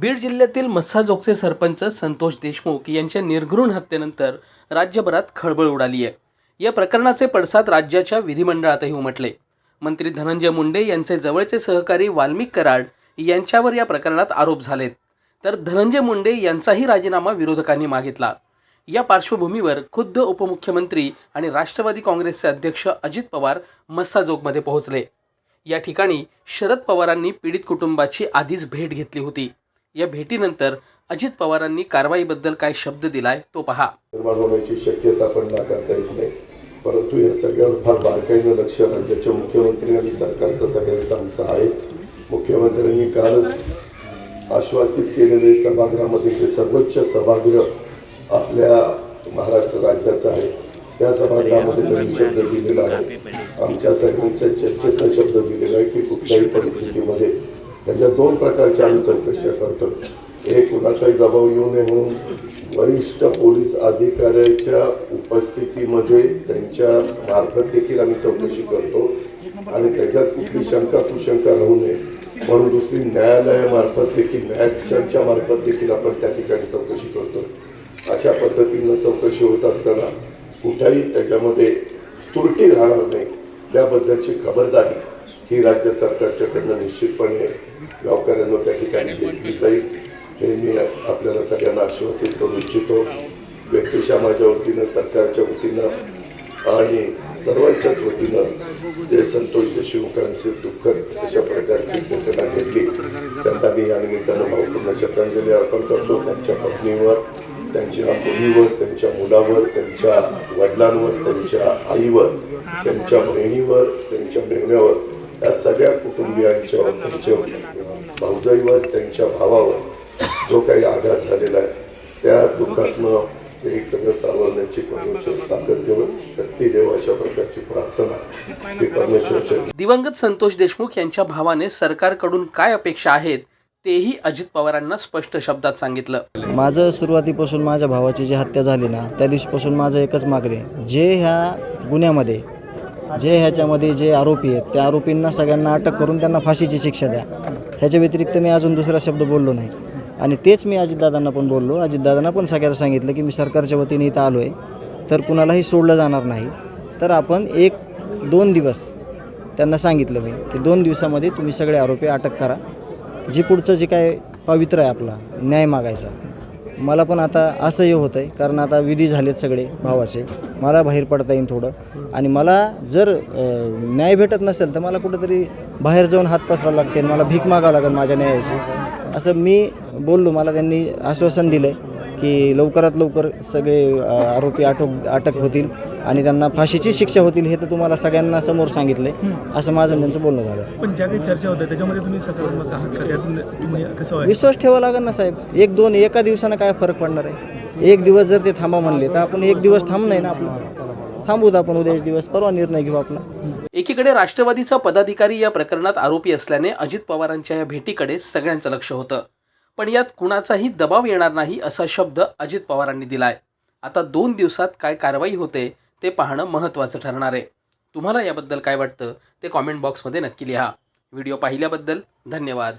बीड जिल्ह्यातील मस्साजोगचे सरपंच संतोष देशमुख यांच्या निर्घृण हत्येनंतर राज्यभरात खळबळ उडाली आहे. या प्रकरणाचे पडसाद राज्याच्या विधिमंडळातही उमटले. मंत्री धनंजय मुंडे यांचे जवळचे सहकारी वाल्मिक कराड यांच्यावर या प्रकरणात आरोप झालेत. तर धनंजय मुंडे यांचाही राजीनामा विरोधकांनी मागितला. या पार्श्वभूमीवर खुद्द उपमुख्यमंत्री आणि राष्ट्रवादी काँग्रेसचे अध्यक्ष अजित पवार मस्साजोगमध्ये पोहोचले. या ठिकाणी शरद पवारांनी पीडित कुटुंबाची आधीच भेट घेतली होती. या भेटीनंतर अजित पवारांनी कारवाईबद्दल काय शब्द दिलाय तो पहा. निर्माण होण्याची शक्यता पण नाकारता येत नाही. परंतु या सगळ्यावर फार बारकाईनं लक्ष राज्याच्या मुख्यमंत्री आणि सरकारचं सगळ्यांचं आमचं आहे. मुख्यमंत्र्यांनी कालच आश्वासित केलेले सभागृहामध्ये जे सर्वोच्च सभागृह आपल्या महाराष्ट्र राज्याचं आहे त्या सभागृहामध्ये त्यांनी शब्द दिलेला आहे. आमच्या सगळ्यांच्या चर्चेतला शब्द दिलेला आहे की कुठल्याही परिस्थितीमध्ये त्याच्या दोन प्रकारच्या आम्ही चौकशी करतो. एक कुणाचाही दबाव येऊ नये म्हणून वरिष्ठ पोलीस अधिकाऱ्याच्या उपस्थितीमध्ये त्यांच्या मार्फत देखील आम्ही चौकशी करतो. आणि त्याच्यात कुठली शंका कुशंका राहू नये. म्हणून दुसरी न्यायालयामार्फत देखील न्यायाधीशांच्या मार्फत देखील आपण त्या ठिकाणी चौकशी करतो. अशा पद्धतीनं चौकशी होत असताना कुठेही त्याच्यामध्ये त्रुटी राहणार नाही. त्याबद्दलची खबरदारी ही राज्य सरकारच्याकडनं निश्चितपणे गावकऱ्यांना त्या ठिकाणी घेतली जाईल. हे मी आपल्याला सगळ्यांना आश्वासित करू इच्छितो. व्यक्तिशा माझ्या वतीनं सरकारच्या वतीनं आणि सर्वांच्याच वतीनं जे संतोष देशमुखांचे दुःखद अशा प्रकारची घटना घडली त्यांना मी या निमित्तानं भावपूर्ण श्रद्धांजली अर्पण करतो. त्यांच्या पत्नीवर त्यांच्या मुलीवर त्यांच्या मुलावर त्यांच्या वडिलांवर त्यांच्या आईवर त्यांच्या बहिणीवर त्यांच्या मेहण्यावर या सगळ्या कुटुंबियांच्यावर त्यांच्या भाऊजाईवर त्यांच्या भावावर जो काही आघात झालेला आहे त्या दुःखातनं हे सगळं सावरण्याची परमेश्वर ताकद देऊन शक्ती देव अशा प्रकारची प्रार्थना ही परमेश्वरच्या दिवंगत संतोष देशमुख यांच्या भावाने सरकारकडून काय अपेक्षा आहेत तेही अजित पवारांना स्पष्ट शब्दात सांगितलं. माझं सुरुवातीपासून माझ्या भावाची जी हत्या झाली ना त्या दिवशीपासून माझं एकच मागणे जे ह्या गुन्ह्यामध्ये जे ह्याच्यामध्ये जे आरोपी आहेत त्या आरोपींना सगळ्यांना अटक करून त्यांना फाशीची शिक्षा द्या. ह्याच्या व्यतिरिक्त मी अजून दुसरा शब्द बोललो नाही. आणि तेच मी अजितदादांना पण बोललो. अजितदादांना पण सगळ्याला सांगितलं की मी सरकारच्या वतीने इथं आलो आहे तर कुणालाही सोडलं जाणार नाही. तर आपण एक दोन दिवस त्यांना सांगितलं मी की दोन दिवसामध्ये तुम्ही सगळे आरोपी अटक करा. जे पुढचं जे काय पवित्र आहे आपला न्याय मागायचा. मला पण आता असंही होतं आहे कारण आता विधी झालेत सगळे भावाचे. मला बाहेर पडता येईल थोडं. आणि मला जर न्याय भेटत नसेल तर मला कुठंतरी बाहेर जाऊन हात पसरावं लागते मला भीक मागावं लागेल माझ्या न्यायाची. असं मी बोललो मला त्यांनी आश्वासन दिलं आहे की लवकरात लवकर सगळे आरोपी अटक अटक होतील आणि त्यांना फाशीची शिक्षा होतील हे तर तुम्हाला सगळ्यांना समोर सांगितलं आहे असं माझं त्यांचं बोलणं झालं. पण ज्या काही चर्चा होत्या त्याच्यामध्ये तुम्ही सकारात्मक आहात कसं विश्वास ठेवा लागेल ना साहेब. एक दोन एका दिवसानं काय फरक पडणार आहे? एक दिवस जर ते थांबा म्हणले तर आपण एक दिवस थांब नाही ना आपलं. थांबूत आपण उद्या दिवस. परवा निर्णय घेऊ आपला एकीकडे राष्ट्रवादीचा पदाधिकारी या प्रकरणात आरोपी असल्याने अजित पवारांच्या या भेटीकडे सगळ्यांचं लक्ष होतं. पण यात कुणाचाही दबाव येणार नाही असा शब्द अजित पवारांनी दिलाय. आता दोन दिवसात काय कारवाई होते ते पाहणं महत्त्वाचं ठरणार आहे. तुम्हाला याबद्दल काय वाटतं ते कॉमेंट बॉक्समध्ये नक्की लिहा. व्हिडिओ पाहिल्याबद्दल धन्यवाद.